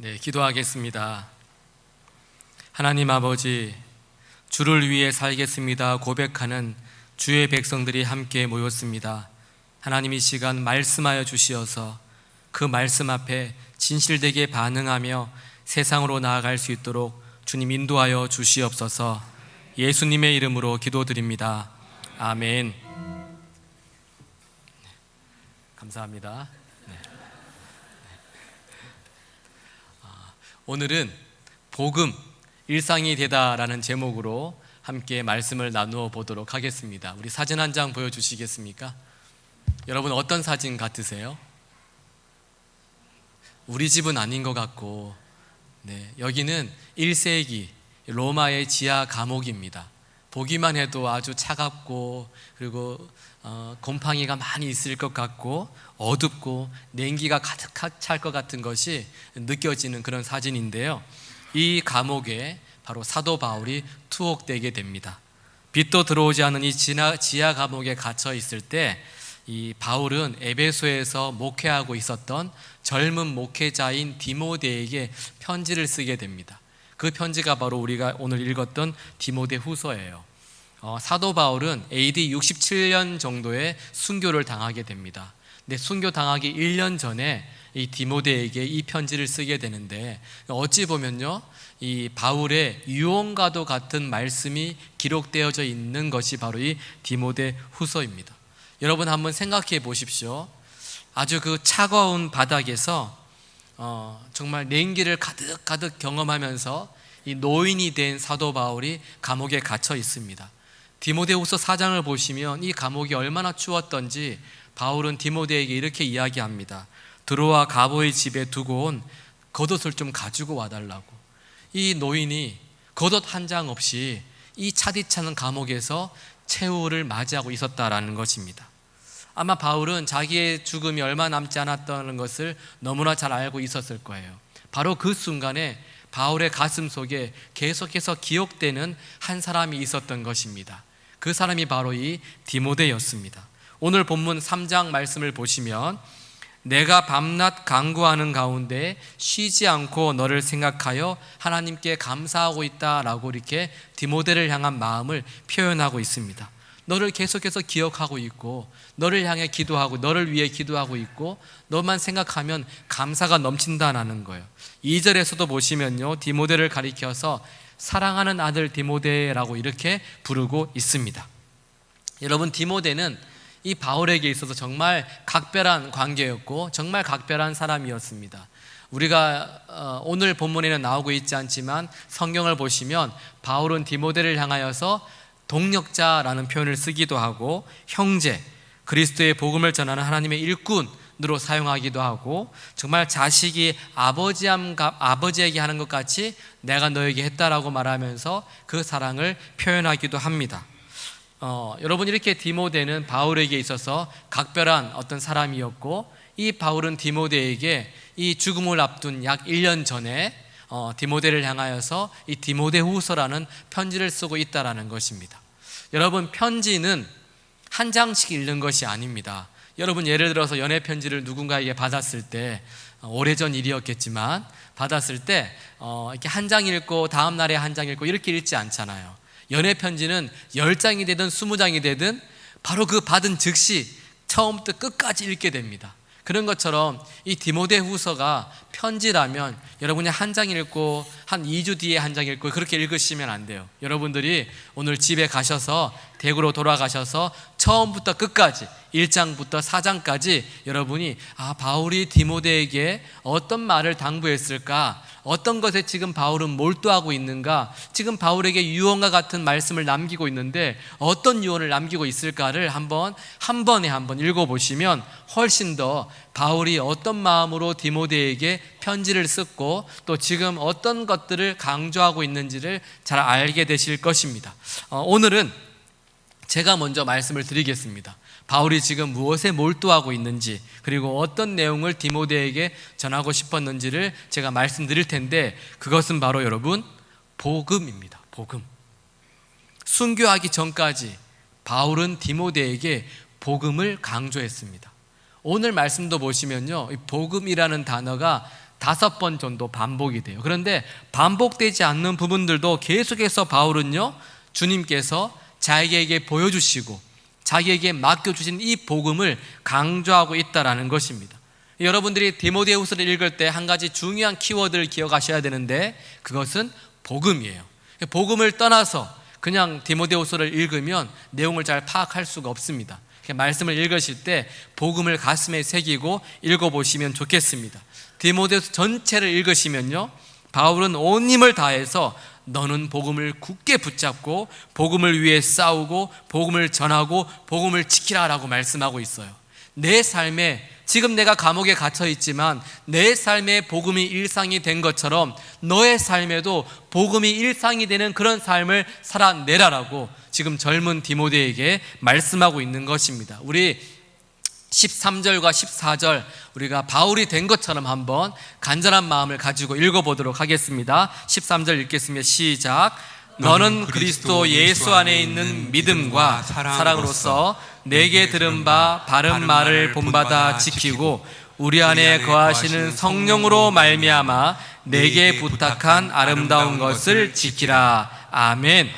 네, 기도하겠습니다. 하나님 아버지, 주를 위해 살겠습니다. 고백하는 주의 백성들이 함께 모였습니다. 하나님 이 시간 말씀하여 주시어서 그 말씀 앞에 진실되게 반응하며 세상으로 나아갈 수 있도록 주님 인도하여 주시옵소서 예수님의 이름으로 기도드립니다. 아멘. 감사합니다. 오늘은 복음 일상이 되다라는 제목으로 함께 말씀을 나누어 보도록 하겠습니다. 우리 사진 한 장 보여 주시겠습니까? 여러분 어떤 사진 같으세요? 우리 집은 아닌 것 같고 네, 여기는 1세기 로마의 지하 감옥입니다. 보기만 해도 아주 차갑고 그리고 어, 곰팡이가 많이 있을 것 같고 어둡고 냉기가 가득 찰 것 같은 것이 느껴지는 그런 사진인데요. 이 감옥에 바로 사도 바울이 투옥되게 됩니다. 빛도 들어오지 않은 이 지하 감옥에 갇혀 있을 때 이 바울은 에베소에서 목회하고 있었던 젊은 목회자인 디모데에게 편지를 쓰게 됩니다. 그 편지가 바로 우리가 오늘 읽었던 디모데 후서예요. 어, 사도 바울은 AD 67년 정도의 순교를 당하게 됩니다. 근데 순교 당하기 1년 전에 이 디모데에게 이 편지를 쓰게 되는데 어찌 보면요. 이 바울의 유언과도 같은 말씀이 기록되어져 있는 것이 바로 이 디모데 후서입니다. 여러분 한번 생각해 보십시오. 아주 그 차가운 바닥에서 어, 정말 냉기를 가득 가득 경험하면서 이 노인이 된 사도 바울이 감옥에 갇혀 있습니다. 디모데후서 4장을 보시면 이 감옥이 얼마나 추웠던지 바울은 디모데에게 이렇게 이야기합니다. 들어와 가보의 집에 두고 온 겉옷을 좀 가지고 와달라고. 이 노인이 겉옷 한 장 없이 이 차디차는 감옥에서 최후를 맞이하고 있었다라는 것입니다. 아마 바울은 자기의 죽음이 얼마 남지 않았다는 것을 너무나 잘 알고 있었을 거예요. 바로 그 순간에 바울의 가슴 속에 계속해서 기억되는 한 사람이 있었던 것입니다. 그 사람이 바로 이 디모데였습니다. 오늘 본문 3장 말씀을 보시면 내가 밤낮 강구하는 가운데 쉬지 않고 너를 생각하여 하나님께 감사하고 있다라고 이렇게 디모데를 향한 마음을 표현하고 있습니다. 너를 계속해서 기억하고 있고 너를 향해 기도하고 너를 위해 기도하고 있고 너만 생각하면 감사가 넘친다라는 거예요. 2절에서도 보시면요. 디모데를 가리켜서 사랑하는 아들 디모데라고 이렇게 부르고 있습니다. 여러분 디모데는 이 바울에게 있어서 정말 각별한 관계였고 정말 각별한 사람이었습니다. 우리가 어, 오늘 본문에는 나오고 있지 않지만 성경을 보시면 바울은 디모데를 향하여서 동력자라는 표현을 쓰기도 하고 형제, 그리스도의 복음을 전하는 하나님의 일꾼 으로 사용하기도 하고 정말 자식이 아버지에게 하는 것 같이 내가 너에게 했다라고 말하면서 그 사랑을 표현하기도 합니다. 어, 여러분 이렇게 디모데는 바울에게 있어서 각별한 어떤 사람이었고 이 바울은 디모데에게 이 죽음을 앞둔 약 1년 전에 어, 디모데를 향하여서 이 디모데 후서라는 편지를 쓰고 있다라는 것입니다. 여러분 편지는 한 장씩 읽는 것이 아닙니다. 여러분 예를 들어서 연애 편지를 누군가에게 받았을 때 어, 오래전 일이었겠지만 받았을 때 어, 이렇게 한 장 읽고 다음 날에 한 장 읽고 이렇게 읽지 않잖아요. 연애 편지는 열장이 되든 스무 장이 되든 바로 그 받은 즉시 처음부터 끝까지 읽게 됩니다. 그런 것처럼 이 디모데 후서가 편지라면 여러분이 한 장 읽고 한 2주 뒤에 한 장 읽고 그렇게 읽으시면 안 돼요. 여러분들이 오늘 집에 가셔서 대구로 돌아가셔서 처음부터 끝까지 1장부터 4장까지 여러분이 아 바울이 디모데에게 어떤 말을 당부했을까 어떤 것에 지금 바울은 몰두하고 있는가? 지금 바울에게 유언과 같은 말씀을 남기고 있는데 어떤 유언을 남기고 있을까를 한번 한 번에 한번 읽어 보시면 훨씬 더 바울이 어떤 마음으로 디모데에게 편지를 썼고 또 지금 어떤 것들을 강조하고 있는지를 잘 알게 되실 것입니다. 어, 오늘은 제가 먼저 말씀을 드리겠습니다. 바울이 지금 무엇에 몰두하고 있는지 그리고 어떤 내용을 디모데에게 전하고 싶었는지를 제가 말씀드릴 텐데 그것은 바로 여러분 복음입니다. 복음. 순교하기 전까지 바울은 디모데에게 복음을 강조했습니다. 오늘 말씀도 보시면요. 복음이라는 단어가 다섯 번 정도 반복이 돼요. 그런데 반복되지 않는 부분들도 계속해서 바울은요, 주님께서 자기에게 보여주시고 자기에게 맡겨주신 이 복음을 강조하고 있다라는 것입니다. 여러분들이 디모데후서를 읽을 때 한 가지 중요한 키워드를 기억하셔야 되는데 그것은 복음이에요. 복음을 떠나서 그냥 디모데후서를 읽으면 내용을 잘 파악할 수가 없습니다. 말씀을 읽으실 때 복음을 가슴에 새기고 읽어보시면 좋겠습니다. 디모데후서 전체를 읽으시면요, 바울은 온 힘을 다해서 너는 복음을 굳게 붙잡고 복음을 위해 싸우고 복음을 전하고 복음을 지키라라고 말씀하고 있어요. 내 삶에 지금 내가 감옥에 갇혀 있지만 내 삶에 복음이 일상이 된 것처럼 너의 삶에도 복음이 일상이 되는 그런 삶을 살아내라라고 지금 젊은 디모데에게 말씀하고 있는 것입니다. 우리 13절과 14절 우리가 바울이 된 것처럼 한번 간절한 마음을 가지고 읽어보도록 하겠습니다. 13절 읽겠습니다. 시작. 너는 그리스도 예수 안에 있는 믿음과 사랑으로서 내게 들은 바 바른 말을 본받아 지키고 우리 안에 거하시는 성령으로 말미암아 내게 부탁한 아름다운 것을 지키라. 아멘.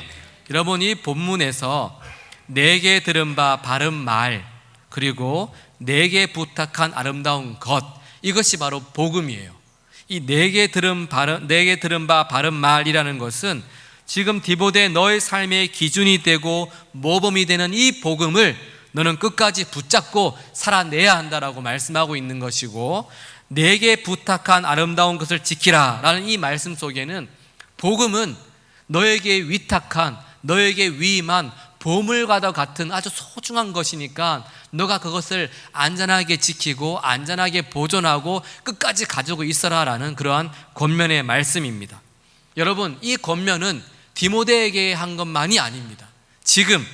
여러분 이 본문에서 내게 들은 바 바른 말 그리고 내게 부탁한 아름다운 것 이것이 바로 복음이에요. 이 내게 들은 바른 내게 들은 바 바른 말이라는 것은 지금 디보데 너의 삶의 기준이 되고 모범이 되는 이 복음을 너는 끝까지 붙잡고 살아내야 한다라고 말씀하고 있는 것이고 내게 부탁한 아름다운 것을 지키라라는 이 말씀 속에는 복음은 너에게 위탁한 너에게 위임한 보물과도 같은 아주 소중한 것이니까 너가 그것을 안전하게 지키고 안전하게 보존하고 끝까지 가지고 있어라라는 그러한 권면의 말씀입니다. 여러분, 이 권면은 디모데에게 한 것만이 아닙니다. 지금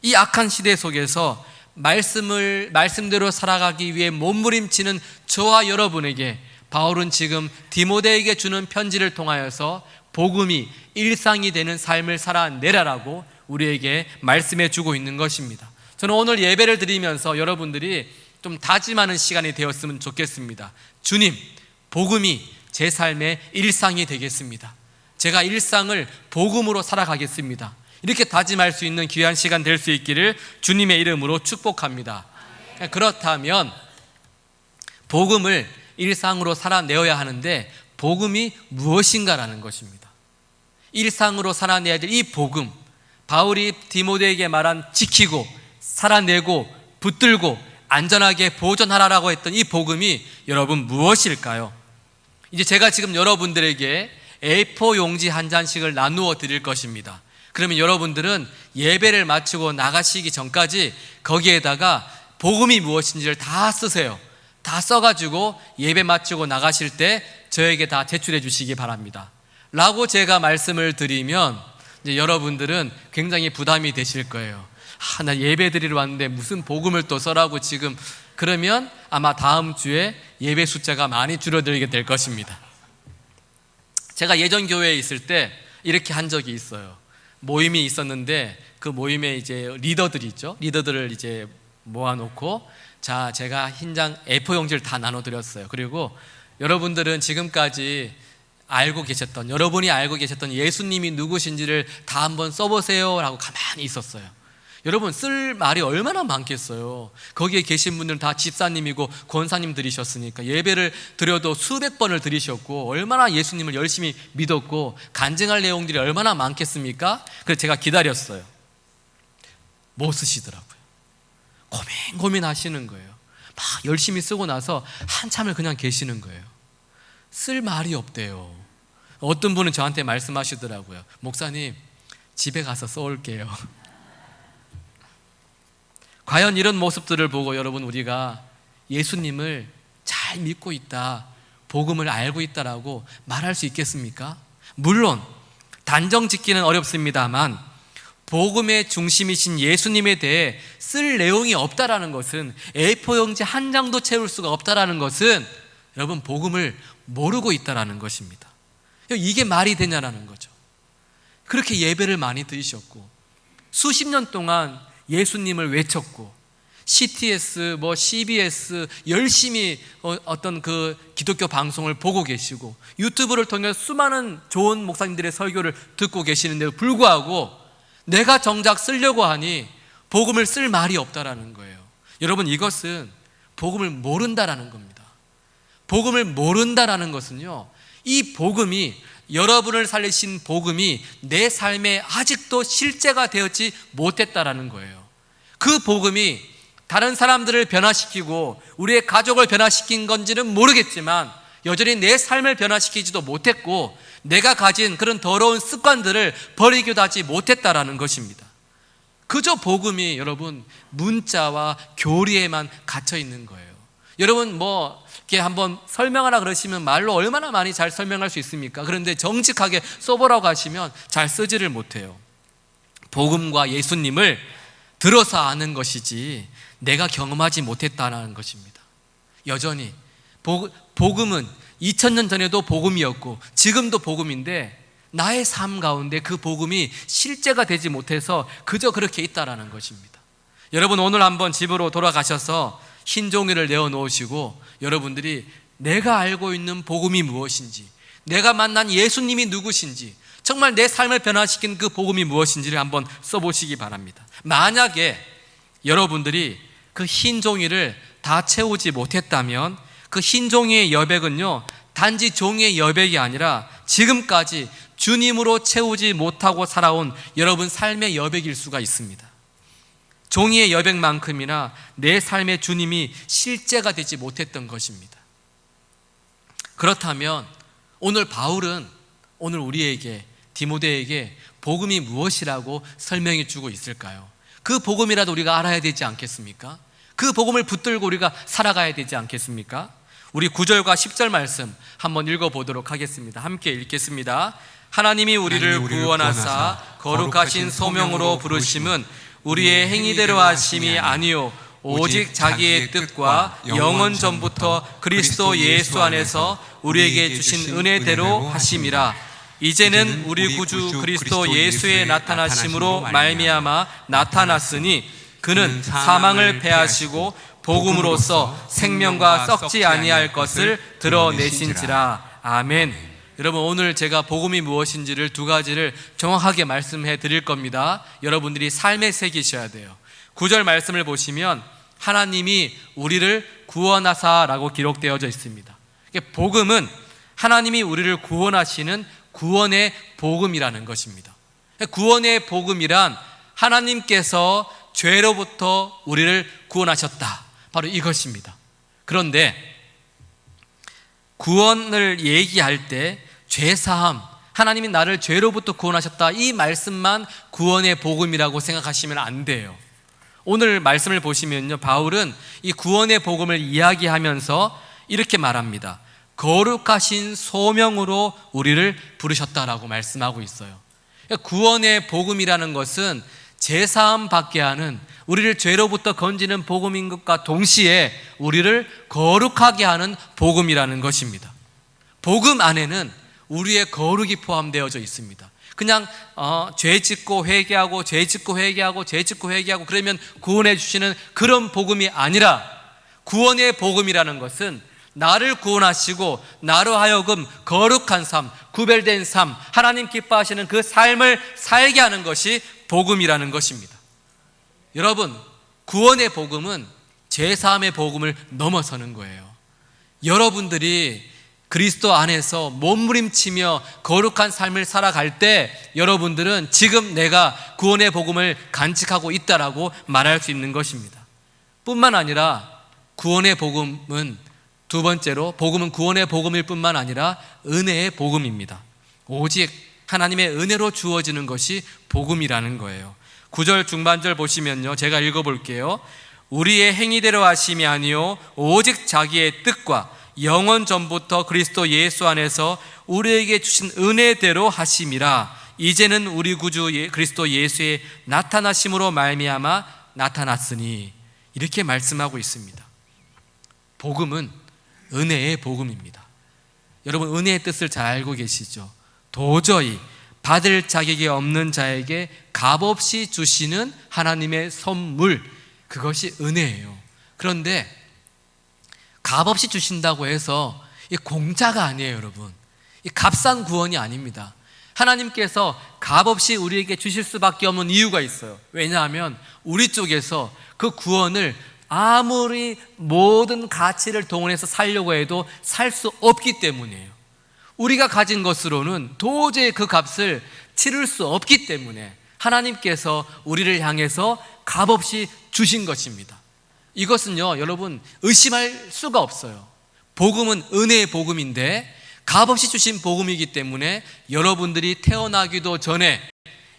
이 악한 시대 속에서 말씀을 말씀대로 살아가기 위해 몸부림치는 저와 여러분에게 바울은 지금 디모데에게 주는 편지를 통하여서 복음이 일상이 되는 삶을 살아내라라고 우리에게 말씀해 주고 있는 것입니다. 저는 오늘 예배를 드리면서 여러분들이 좀 다짐하는 시간이 되었으면 좋겠습니다. 주님, 복음이 제 삶의 일상이 되겠습니다. 제가 일상을 복음으로 살아가겠습니다. 이렇게 다짐할 수 있는 귀한 시간 될 수 있기를 주님의 이름으로 축복합니다. 그렇다면 복음을 일상으로 살아내어야 하는데 복음이 무엇인가라는 것입니다. 일상으로 살아내야 될 이 복음, 바울이 디모데에게 말한 지키고 살아내고 붙들고 안전하게 보존하라라고 했던 이 복음이 여러분 무엇일까요? 이제 제가 지금 여러분들에게 A4 용지 한 잔씩을 나누어 드릴 것입니다. 그러면 여러분들은 예배를 마치고 나가시기 전까지 거기에다가 복음이 무엇인지를 다 쓰세요. 다 써가지고 예배 마치고 나가실 때 저에게 다 제출해 주시기 바랍니다. 라고 제가 말씀을 드리면 이제 여러분들은 굉장히 부담이 되실 거예요. 아, 나 예배 드리러 왔는데 무슨 복음을 또 써라고 지금 그러면 아마 다음 주에 예배 숫자가 많이 줄어들게 될 것입니다. 제가 예전 교회에 있을 때 이렇게 한 적이 있어요. 모임이 있었는데 그 모임에 이제 리더들이 있죠. 리더들을 이제 모아놓고 자, 제가 흰장 A4 용지를 다 나눠드렸어요. 그리고 여러분들은 지금까지 알고 계셨던, 여러분이 알고 계셨던 예수님이 누구신지를 다 한번 써보세요. 라고 가만히 있었어요. 여러분 쓸 말이 얼마나 많겠어요. 거기에 계신 분들은 다 집사님이고 권사님들이셨으니까 예배를 드려도 수백 번을 드리셨고 얼마나 예수님을 열심히 믿었고 간증할 내용들이 얼마나 많겠습니까? 그래서 제가 기다렸어요. 못 쓰시더라고요. 고민 고민하시는 거예요. 막 열심히 쓰고 나서 한참을 그냥 계시는 거예요. 쓸 말이 없대요. 어떤 분은 저한테 말씀하시더라고요. 목사님 집에 가서 써올게요. 과연 이런 모습들을 보고 여러분 우리가 예수님을 잘 믿고 있다, 복음을 알고 있다라고 말할 수 있겠습니까? 물론 단정 짓기는 어렵습니다만 복음의 중심이신 예수님에 대해 쓸 내용이 없다라는 것은 A4 용지 한 장도 채울 수가 없다라는 것은 여러분 복음을 모르고 있다라는 것입니다. 이게 말이 되냐라는 거죠. 그렇게 예배를 많이 드리셨고 수십 년 동안 예수님을 외쳤고 CTS, 뭐 CBS 열심히 어, 어떤 그 기독교 방송을 보고 계시고 유튜브를 통해 수많은 좋은 목사님들의 설교를 듣고 계시는데도 불구하고 내가 정작 쓰려고 하니 복음을 쓸 말이 없다라는 거예요. 여러분 이것은 복음을 모른다라는 겁니다. 복음을 모른다라는 것은요. 이 복음이 여러분을 살리신 복음이 내 삶에 아직도 실제가 되었지 못했다라는 거예요. 그 복음이 다른 사람들을 변화시키고 우리의 가족을 변화시킨 건지는 모르겠지만 여전히 내 삶을 변화시키지도 못했고 내가 가진 그런 더러운 습관들을 버리기도 하지 못했다라는 것입니다. 그저 복음이 여러분 문자와 교리에만 갇혀 있는 거예요. 여러분 뭐 이렇게 한번 설명하라 그러시면 말로 얼마나 많이 잘 설명할 수 있습니까? 그런데 정직하게 써보라고 하시면 잘 쓰지를 못해요. 복음과 예수님을 들어서 아는 것이지 내가 경험하지 못했다는 것입니다. 여전히 복음은 2000년 전에도 복음이었고 지금도 복음인데 나의 삶 가운데 그 복음이 실제가 되지 못해서 그저 그렇게 있다라는 것입니다. 여러분 오늘 한번 집으로 돌아가셔서 흰 종이를 내어 놓으시고 여러분들이 내가 알고 있는 복음이 무엇인지 내가 만난 예수님이 누구신지 정말 내 삶을 변화시킨 그 복음이 무엇인지를 한번 써보시기 바랍니다. 만약에 여러분들이 그 흰 종이를 다 채우지 못했다면 그 흰 종이의 여백은요, 단지 종이의 여백이 아니라 지금까지 주님으로 채우지 못하고 살아온 여러분 삶의 여백일 수가 있습니다. 종이의 여백만큼이나 내 삶의 주님이 실제가 되지 못했던 것입니다. 그렇다면 오늘 바울은 오늘 우리에게 디모데에게 복음이 무엇이라고 설명해 주고 있을까요? 그 복음이라도 우리가 알아야 되지 않겠습니까? 그 복음을 붙들고 우리가 살아가야 되지 않겠습니까? 우리 9절과 10절 말씀 한번 읽어 보도록 하겠습니다. 함께 읽겠습니다. 하나님이 우리를 구원하사 거룩하신 소명으로 부르심은 우리의 행위대로 하심이 아니요. 오직 자기의 뜻과 영원 전부터 그리스도 예수 안에서 우리에게 주신 은혜대로 하심이라. 이제는 우리 구주 그리스도 예수의 나타나심으로 말미암아 나타났으니 그는 사망을 패하시고 복음으로써 생명과 썩지 아니할 것을 드러내신지라. 아멘. 여러분 오늘 제가 복음이 무엇인지를 두 가지를 정확하게 말씀해 드릴 겁니다. 여러분들이 삶에 새기셔야 돼요. 구절 말씀을 보시면 하나님이 우리를 구원하사라고 기록되어져 있습니다. 복음은 하나님이 우리를 구원하시는 구원의 복음이라는 것입니다. 구원의 복음이란 하나님께서 죄로부터 우리를 구원하셨다. 바로 이것입니다. 그런데 구원을 얘기할 때 죄사함, 하나님이 나를 죄로부터 구원하셨다. 이 말씀만 구원의 복음이라고 생각하시면 안 돼요. 오늘 말씀을 보시면요. 바울은 이 구원의 복음을 이야기하면서 이렇게 말합니다. 거룩하신 소명으로 우리를 부르셨다라고 말씀하고 있어요. 구원의 복음이라는 것은 제사함 받게 하는 우리를 죄로부터 건지는 복음인 것과 동시에 우리를 거룩하게 하는 복음이라는 것입니다. 복음 안에는 우리의 거룩이 포함되어져 있습니다. 그냥 어, 죄 짓고 회개하고 죄 짓고 회개하고 죄 짓고 회개하고 그러면 구원해 주시는 그런 복음이 아니라 구원의 복음이라는 것은 나를 구원하시고 나로 하여금 거룩한 삶, 구별된 삶, 하나님 기뻐하시는 그 삶을 살게 하는 것이 복음이라는 것입니다. 여러분, 구원의 복음은 제3의 복음을 넘어서는 거예요. 여러분들이 그리스도 안에서 몸부림치며 거룩한 삶을 살아갈 때 여러분들은 지금 내가 구원의 복음을 간직하고 있다라고 말할 수 있는 것입니다. 뿐만 아니라 구원의 복음은 두 번째로 복음은 구원의 복음일 뿐만 아니라 은혜의 복음입니다. 오직 하나님의 은혜로 주어지는 것이 복음이라는 거예요. 9절 중반절 보시면요. 제가 읽어 볼게요. 우리의 행위대로 하심이 아니요 오직 자기의 뜻과 영원 전부터 그리스도 예수 안에서 우리에게 주신 은혜대로 하심이라 이제는 우리 구주 예, 그리스도 예수의 나타나심으로 말미암아 나타났으니 이렇게 말씀하고 있습니다. 복음은 은혜의 복음입니다. 여러분 은혜의 뜻을 잘 알고 계시죠? 도저히 받을 자격이 없는 자에게 값없이 주시는 하나님의 선물 그것이 은혜예요. 그런데 값없이 주신다고 해서 이 공짜가 아니에요, 여러분. 이 값싼 구원이 아닙니다. 하나님께서 값없이 우리에게 주실 수밖에 없는 이유가 있어요. 왜냐하면 우리 쪽에서 그 구원을 아무리 모든 가치를 동원해서 살려고 해도 살 수 없기 때문이에요. 우리가 가진 것으로는 도저히 그 값을 치를 수 없기 때문에 하나님께서 우리를 향해서 값없이 주신 것입니다. 이것은요, 여러분, 의심할 수가 없어요. 복음은 은혜의 복음인데, 값없이 주신 복음이기 때문에 여러분들이 태어나기도 전에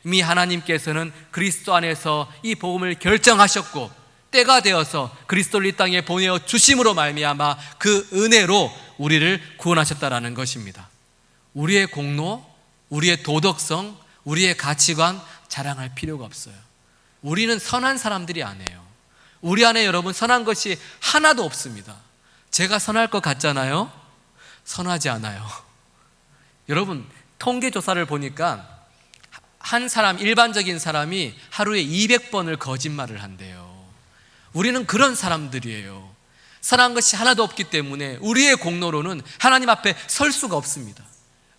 이미 하나님께서는 그리스도 안에서 이 복음을 결정하셨고, 때가 되어서 그리스도를 이 땅에 보내어 주심으로 말미암아 그 은혜로 우리를 구원하셨다라는 것입니다. 우리의 공로, 우리의 도덕성, 우리의 가치관 자랑할 필요가 없어요. 우리는 선한 사람들이 아니에요. 우리 안에 여러분 선한 것이 하나도 없습니다. 제가 선할 것 같잖아요? 선하지 않아요. 여러분, 통계 조사를 보니까 한 사람, 일반적인 사람이 하루에 200번을 거짓말을 한대요. 우리는 그런 사람들이에요. 선한 것이 하나도 없기 때문에 우리의 공로로는 하나님 앞에 설 수가 없습니다.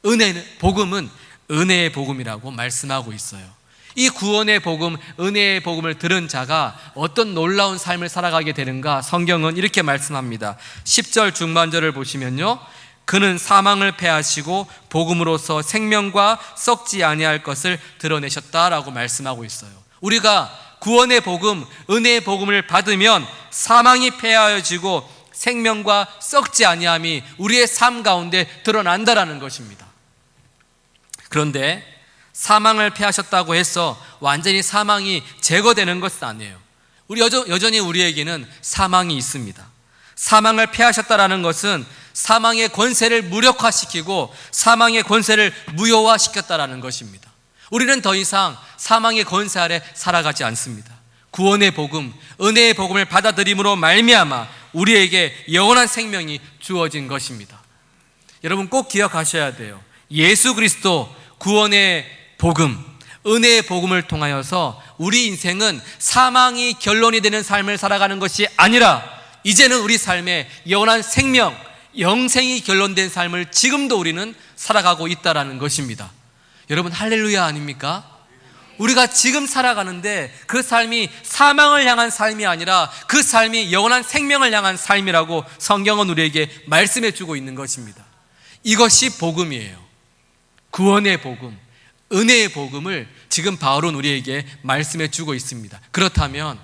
은혜는, 복음은 은혜의 복음이라고 말씀하고 있어요. 이 구원의 복음, 은혜의 복음을 들은 자가 어떤 놀라운 삶을 살아가게 되는가 성경은 이렇게 말씀합니다. 10절 중반절을 보시면요. 그는 사망을 패하시고 복음으로서 생명과 썩지 아니할 것을 드러내셨다라고 말씀하고 있어요. 우리가 구원의 복음, 은혜의 복음을 받으면 사망이 패하여지고 생명과 썩지 아니함이 우리의 삶 가운데 드러난다라는 것입니다. 그런데 사망을 패하셨다고 해서 완전히 사망이 제거되는 것은 아니에요. 우리 여전히 우리에게는 사망이 있습니다. 사망을 패하셨다라는 것은 사망의 권세를 무력화시키고 사망의 권세를 무효화시켰다라는 것입니다. 우리는 더 이상 사망의 권세 아래 살아가지 않습니다. 구원의 복음, 은혜의 복음을 받아들임으로 말미암아 우리에게 영원한 생명이 주어진 것입니다. 여러분 꼭 기억하셔야 돼요. 예수 그리스도 구원의 복음, 은혜의 복음을 통하여서 우리 인생은 사망이 결론이 되는 삶을 살아가는 것이 아니라 이제는 우리 삶에 영원한 생명, 영생이 결론된 삶을 지금도 우리는 살아가고 있다라는 것입니다. 여러분 할렐루야 아닙니까? 우리가 지금 살아가는데 그 삶이 사망을 향한 삶이 아니라 그 삶이 영원한 생명을 향한 삶이라고 성경은 우리에게 말씀해 주고 있는 것입니다. 이것이 복음이에요. 구원의 복음, 은혜의 복음을 지금 바울은 우리에게 말씀해 주고 있습니다. 그렇다면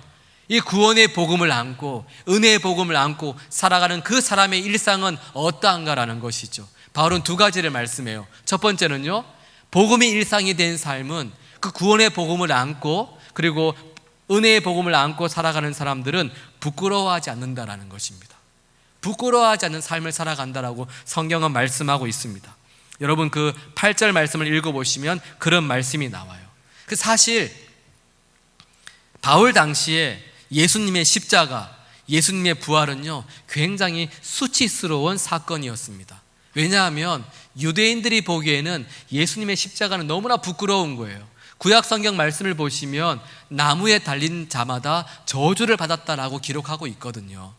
이 구원의 복음을 안고 은혜의 복음을 안고 살아가는 그 사람의 일상은 어떠한가라는 것이죠. 바울은 두 가지를 말씀해요. 첫 번째는요. 복음이 일상이 된 삶은 그 구원의 복음을 안고 그리고 은혜의 복음을 안고 살아가는 사람들은 부끄러워하지 않는다라는 것입니다. 부끄러워하지 않는 삶을 살아간다라고 성경은 말씀하고 있습니다. 여러분 그 8절 말씀을 읽어보시면 그런 말씀이 나와요. 그 사실 바울 당시에 예수님의 십자가, 예수님의 부활은요, 굉장히 수치스러운 사건이었습니다. 왜냐하면 유대인들이 보기에는 예수님의 십자가는 너무나 부끄러운 거예요. 구약 성경 말씀을 보시면 나무에 달린 자마다 저주를 받았다라고 기록하고 있거든요.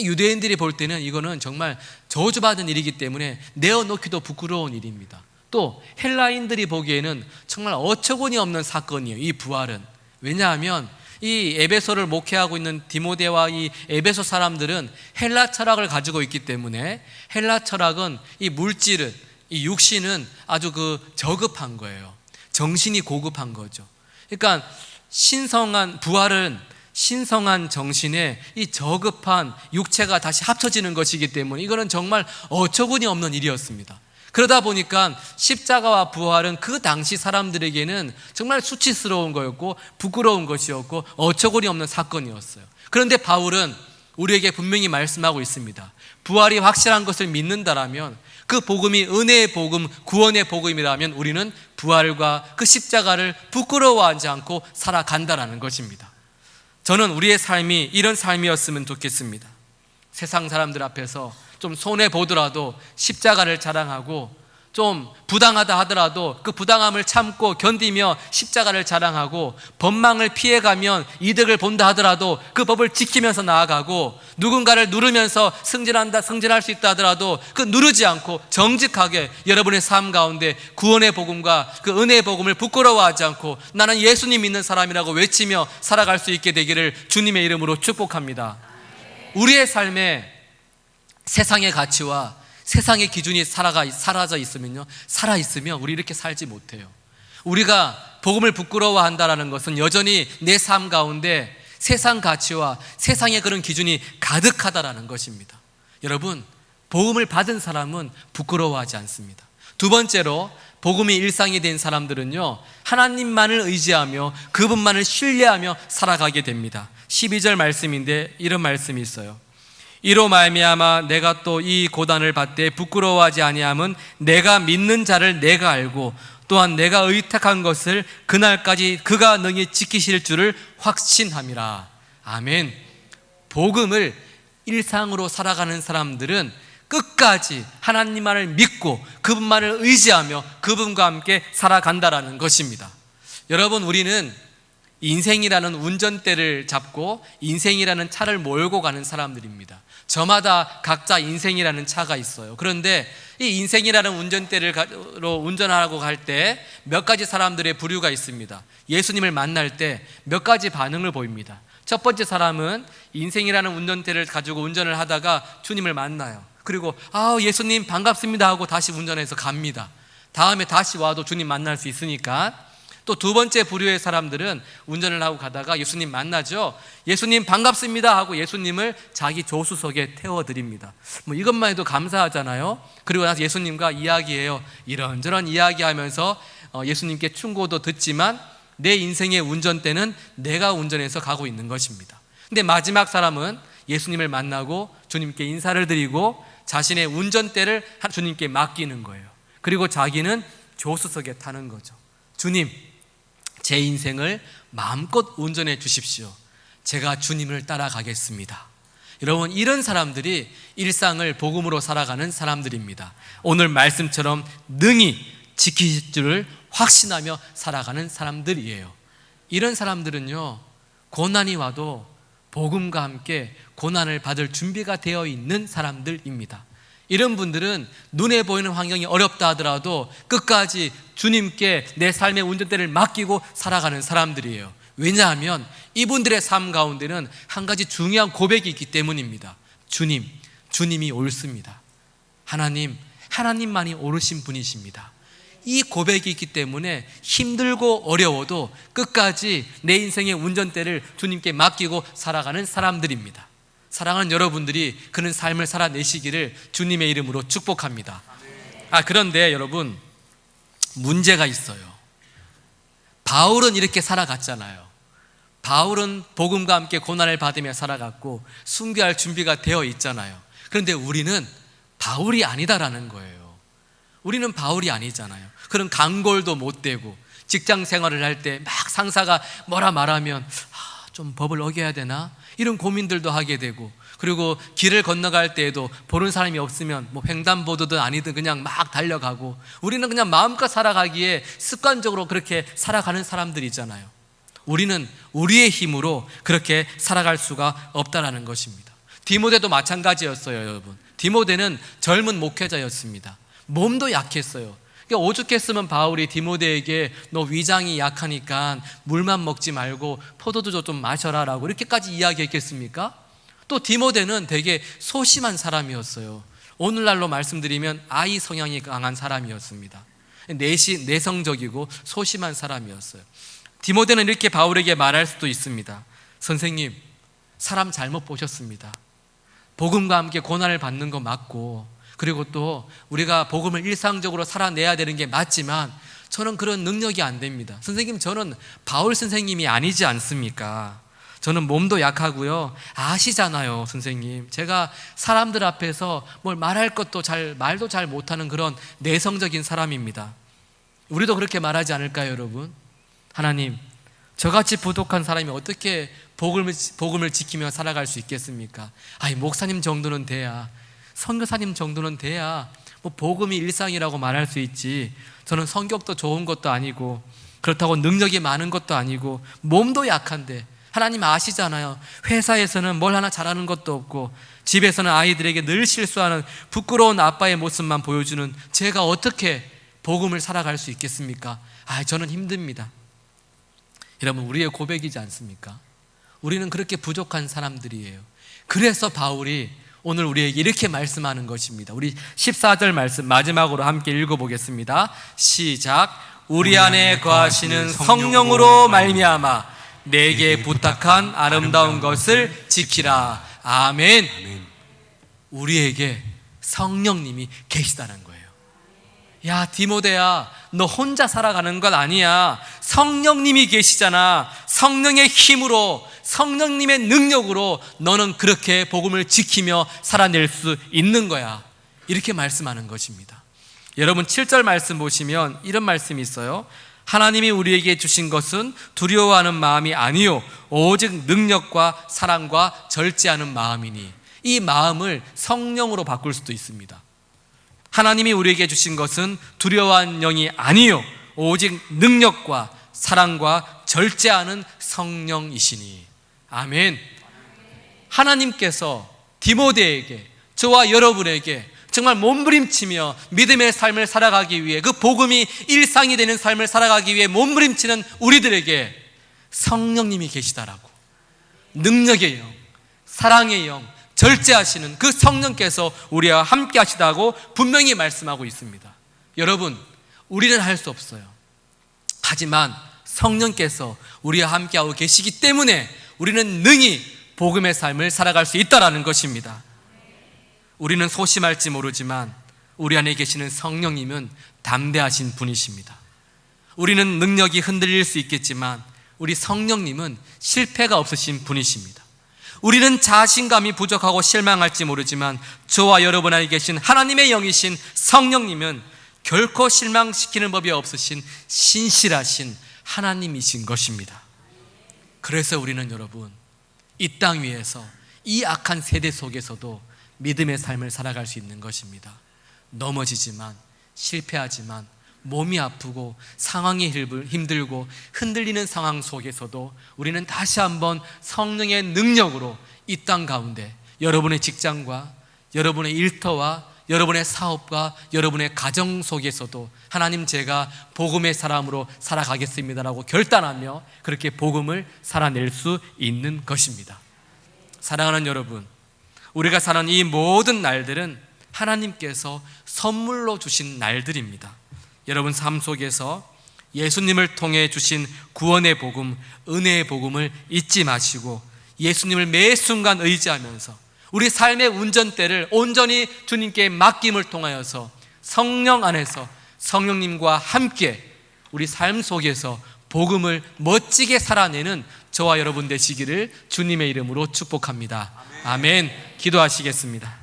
유대인들이 볼 때는 이거는 정말 저주받은 일이기 때문에 내어놓기도 부끄러운 일입니다. 또 헬라인들이 보기에는 정말 어처구니 없는 사건이에요. 이 부활은. 왜냐하면 이 에베소를 목회하고 있는 디모데와 이 에베소 사람들은 헬라 철학을 가지고 있기 때문에 헬라 철학은 이 물질은 이 육신은 아주 그 저급한 거예요. 정신이 고급한 거죠. 그러니까 신성한 부활은 신성한 정신에 이 저급한 육체가 다시 합쳐지는 것이기 때문에 이거는 정말 어처구니 없는 일이었습니다. 그러다 보니까 십자가와 부활은 그 당시 사람들에게는 정말 수치스러운 거였고 부끄러운 것이었고 어처구니 없는 사건이었어요. 그런데 바울은 우리에게 분명히 말씀하고 있습니다. 부활이 확실한 것을 믿는다라면 그 복음이 은혜의 복음, 구원의 복음이라면 우리는 부활과 그 십자가를 부끄러워하지 않고 살아간다라는 것입니다. 저는 우리의 삶이 이런 삶이었으면 좋겠습니다. 세상 사람들 앞에서 좀 손해 보더라도 십자가를 자랑하고 좀 부당하다 하더라도 그 부당함을 참고 견디며 십자가를 자랑하고 법망을 피해가면 이득을 본다 하더라도 그 법을 지키면서 나아가고 누군가를 누르면서 승진한다 승진할 수 있다 하더라도 그 누르지 않고 정직하게 여러분의 삶 가운데 구원의 복음과 그 은혜의 복음을 부끄러워하지 않고 나는 예수님 믿는 사람이라고 외치며 살아갈 수 있게 되기를 주님의 이름으로 축복합니다. 우리의 삶에 세상의 가치와 세상의 기준이 살아가, 사라져 있으면요. 살아 있으면 우리 이렇게 살지 못해요. 우리가 복음을 부끄러워한다라는 것은 여전히 내 삶 가운데 세상 가치와 세상의 그런 기준이 가득하다라는 것입니다. 여러분, 복음을 받은 사람은 부끄러워하지 않습니다. 두 번째로 복음이 일상이 된 사람들은요, 하나님만을 의지하며 그분만을 신뢰하며 살아가게 됩니다. 12절 말씀인데 이런 말씀이 있어요. 이로 말미암아 내가 또 이 고단을 받되 부끄러워하지 아니함은 내가 믿는 자를 내가 알고 또한 내가 의탁한 것을 그날까지 그가 능히 지키실 줄을 확신함이라. 아멘. 복음을 일상으로 살아가는 사람들은 끝까지 하나님만을 믿고 그분만을 의지하며 그분과 함께 살아간다라는 것입니다. 여러분 우리는 인생이라는 운전대를 잡고 인생이라는 차를 몰고 가는 사람들입니다. 저마다 각자 인생이라는 차가 있어요. 그런데 이 인생이라는 운전대로 운전하고 갈 때 몇 가지 사람들의 부류가 있습니다. 예수님을 만날 때 몇 가지 반응을 보입니다. 첫 번째 사람은 인생이라는 운전대를 가지고 운전을 하다가 주님을 만나요. 그리고 아 예수님 반갑습니다 하고 다시 운전해서 갑니다. 다음에 다시 와도 주님 만날 수 있으니까 또 두 번째 부류의 사람들은 운전을 하고 가다가 예수님 만나죠. 예수님 반갑습니다 하고 예수님을 자기 조수석에 태워드립니다. 뭐 이것만 해도 감사하잖아요. 그리고 나서 예수님과 이야기해요. 이런저런 이야기하면서 어, 예수님께 충고도 듣지만 내 인생의 운전대는 내가 운전해서 가고 있는 것입니다. 근데 마지막 사람은 예수님을 만나고 주님께 인사를 드리고 자신의 운전대를 주님께 맡기는 거예요. 그리고 자기는 조수석에 타는 거죠. 주님, 제 인생을 마음껏 운전해 주십시오. 제가 주님을 따라가겠습니다. 여러분, 이런 사람들이 일상을 복음으로 살아가는 사람들입니다. 오늘 말씀처럼 능히 지키실 줄을 확신하며 살아가는 사람들이에요. 이런 사람들은요, 고난이 와도 복음과 함께 고난을 받을 준비가 되어 있는 사람들입니다. 이런 분들은 눈에 보이는 환경이 어렵다 하더라도 끝까지 주님께 내 삶의 운전대를 맡기고 살아가는 사람들이에요. 왜냐하면 이분들의 삶 가운데는 한 가지 중요한 고백이 있기 때문입니다. 주님, 주님이 옳습니다. 하나님, 하나님만이 옳으신 분이십니다. 이 고백이 있기 때문에 힘들고 어려워도 끝까지 내 인생의 운전대를 주님께 맡기고 살아가는 사람들입니다. 사랑하는 여러분들이 그런 삶을 살아내시기를 주님의 이름으로 축복합니다. 아, 그런데 여러분, 문제가 있어요. 바울은 이렇게 살아갔잖아요. 바울은 복음과 함께 고난을 받으며 살아갔고 순교할 준비가 되어 있잖아요. 그런데 우리는 바울이 아니다라는 거예요. 우리는 바울이 아니잖아요. 그런 강골도 못 되고 직장 생활을 할 때 막 상사가 뭐라 말하면 아, 좀 법을 어겨야 되나? 이런 고민들도 하게 되고 그리고 길을 건너갈 때에도 보는 사람이 없으면 뭐 횡단보도든 아니든 그냥 막 달려가고 우리는 그냥 마음껏 살아가기에 습관적으로 그렇게 살아가는 사람들이잖아요. 우리는 우리의 힘으로 그렇게 살아갈 수가 없다라는 것입니다. 디모데도 마찬가지였어요, 여러분. 디모데는 젊은 목회자였습니다. 몸도 약했어요. 그러니까 오죽했으면 바울이 디모데에게 너 위장이 약하니까 물만 먹지 말고 포도주 좀 마셔라 라고 이렇게까지 이야기했겠습니까? 또 디모데는 되게 소심한 사람이었어요. 오늘날로 말씀드리면 아이 성향이 강한 사람이었습니다. 내시, 내성적이고 소심한 사람이었어요. 디모데는 이렇게 바울에게 말할 수도 있습니다. 선생님, 사람 잘못 보셨습니다. 복음과 함께 고난을 받는 거 맞고 그리고 또 우리가 복음을 일상적으로 살아내야 되는 게 맞지만 저는 그런 능력이 안 됩니다. 선생님, 저는 바울 선생님이 아니지 않습니까? 저는 몸도 약하고요. 아시잖아요, 선생님. 제가 사람들 앞에서 뭘 말할 것도 잘, 말도 잘 못하는 그런 내성적인 사람입니다. 우리도 그렇게 말하지 않을까요, 여러분? 하나님, 저같이 부족한 사람이 어떻게 복음을, 복음을 지키며 살아갈 수 있겠습니까? 아이, 목사님 정도는 돼야 선교사님 정도는 돼야 뭐 복음이 일상이라고 말할 수 있지. 저는 성격도 좋은 것도 아니고 그렇다고 능력이 많은 것도 아니고 몸도 약한데 하나님 아시잖아요. 회사에서는 뭘 하나 잘하는 것도 없고 집에서는 아이들에게 늘 실수하는 부끄러운 아빠의 모습만 보여주는 제가 어떻게 복음을 살아갈 수 있겠습니까? 아, 저는 힘듭니다. 여러분, 우리의 고백이지 않습니까? 우리는 그렇게 부족한 사람들이에요. 그래서 바울이 오늘 우리에게 이렇게 말씀하는 것입니다. 우리 14절 말씀 마지막으로 함께 읽어보겠습니다. 시작. 우리 안에 거하시는 성령으로 말미암아 내게 부탁한 아름다운 것을 지키라. 아멘. 우리에게 성령님이 계시다는 거예요. 야, 디모데야, 너 혼자 살아가는 건 아니야. 성령님이 계시잖아. 성령의 힘으로, 성령님의 능력으로 너는 그렇게 복음을 지키며 살아낼 수 있는 거야. 이렇게 말씀하는 것입니다. 여러분 7절 말씀 보시면 이런 말씀이 있어요. 하나님이 우리에게 주신 것은 두려워하는 마음이 아니요 오직 능력과 사랑과 절제하는 마음이니 이 마음을 성령으로 바꿀 수도 있습니다. 하나님이 우리에게 주신 것은 두려워한 영이 아니요 오직 능력과 사랑과 절제하는 성령이시니 아멘. 하나님께서 디모데에게 저와 여러분에게 정말 몸부림치며 믿음의 삶을 살아가기 위해 그 복음이 일상이 되는 삶을 살아가기 위해 몸부림치는 우리들에게 성령님이 계시다라고 능력의 영, 사랑의 영, 절제하시는 그 성령께서 우리와 함께 하시다고 분명히 말씀하고 있습니다. 여러분, 우리는 할 수 없어요. 하지만 성령께서 우리와 함께 하고 계시기 때문에 우리는 능히 복음의 삶을 살아갈 수 있다라는 것입니다. 우리는 소심할지 모르지만 우리 안에 계시는 성령님은 담대하신 분이십니다. 우리는 능력이 흔들릴 수 있겠지만 우리 성령님은 실패가 없으신 분이십니다. 우리는 자신감이 부족하고 실망할지 모르지만 저와 여러분 안에 계신 하나님의 영이신 성령님은 결코 실망시키는 법이 없으신 신실하신 하나님이신 것입니다. 그래서 우리는 여러분 이 땅 위에서 이 악한 세대 속에서도 믿음의 삶을 살아갈 수 있는 것입니다. 넘어지지만 실패하지만 몸이 아프고 상황이 힘들고 흔들리는 상황 속에서도 우리는 다시 한번 성령의 능력으로 이 땅 가운데 여러분의 직장과 여러분의 일터와 여러분의 사업과 여러분의 가정 속에서도 하나님 제가 복음의 사람으로 살아가겠습니다라고 결단하며 그렇게 복음을 살아낼 수 있는 것입니다. 사랑하는 여러분, 우리가 사는 이 모든 날들은 하나님께서 선물로 주신 날들입니다. 여러분 삶 속에서 예수님을 통해 주신 구원의 복음, 은혜의 복음을 잊지 마시고 예수님을 매 순간 의지하면서 우리 삶의 운전대를 온전히 주님께 맡김을 통하여서 성령 안에서 성령님과 함께 우리 삶 속에서 복음을 멋지게 살아내는 저와 여러분 되시기를 주님의 이름으로 축복합니다. 아멘. 기도하시겠습니다.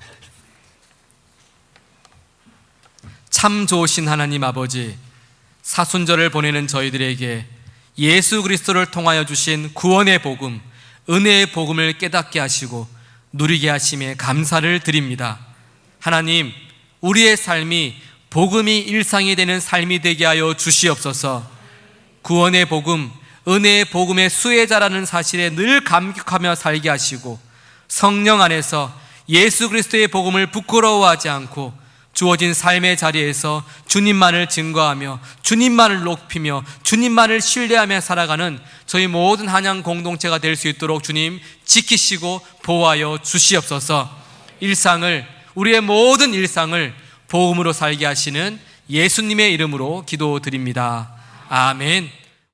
참 좋으신 하나님 아버지, 사순절을 보내는 저희들에게 예수 그리스도를 통하여 주신 구원의 복음, 은혜의 복음을 깨닫게 하시고 누리게 하심에 감사를 드립니다. 하나님, 우리의 삶이 복음이 일상이 되는 삶이 되게 하여 주시옵소서. 구원의 복음, 은혜의 복음의 수혜자라는 사실에 늘 감격하며 살게 하시고 성령 안에서 예수 그리스도의 복음을 부끄러워하지 않고 주어진 삶의 자리에서 주님만을 증거하며 주님만을 높이며 주님만을 신뢰하며 살아가는 저희 모든 한양 공동체가 될 수 있도록 주님 지키시고 보호하여 주시옵소서. 일상을 우리의 모든 일상을 복음으로 살게 하시는 예수님의 이름으로 기도드립니다. 아멘.